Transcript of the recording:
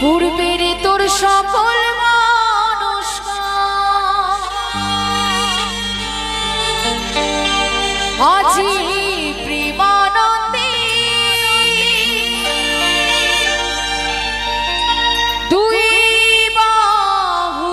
পূর্বের তোর সকল আজি প্রেমানন্দে। দুই বাহু